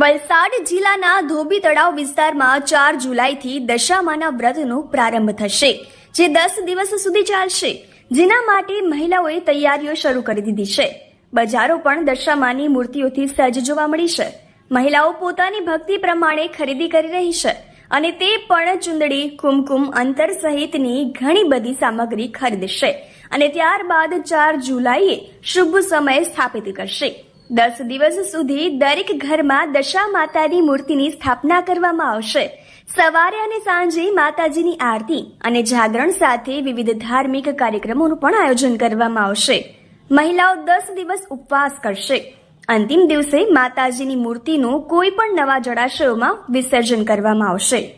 વલસાડ જિલ્લાના ધોબી તળાવ વિસ્તારમાં ચાર જુલાઈથી દશામાના વ્રતનો પ્રારંભ થશે, જે દસ દિવસ સુધી ચાલશે. જેના માટે મહિલાઓએ તૈયારીઓ શરૂ કરી દીધી છે. બજારો પણ દશામાની મૂર્તિઓથી સજ્જ જોવા મળી છે. મહિલાઓ પોતાની ભક્તિ પ્રમાણે ખરીદી કરી રહી છે અને તે પણ ચુંદડી, કુમકુમ, અંતર સહિતની ઘણી બધી સામગ્રી ખરીદશે અને ત્યારબાદ ચાર જુલાઈએ શુભ સમય સ્થાપિત કરશે. દસ દિવસ સુધી દરેક ઘરમાં દશા માતાની મૂર્તિની સ્થાપના કરવામાં આવશે. સવારે અને સાંજે માતાજીની આરતી અને જાગરણ સાથે વિવિધ ધાર્મિક કાર્યક્રમોનું પણ આયોજન કરવામાં આવશે. મહિલાઓ દસ દિવસ ઉપવાસ કરશે. અંતિમ દિવસે માતાજીની મૂર્તિનું કોઈ પણ નવા જળાશયોમાં વિસર્જન કરવામાં આવશે.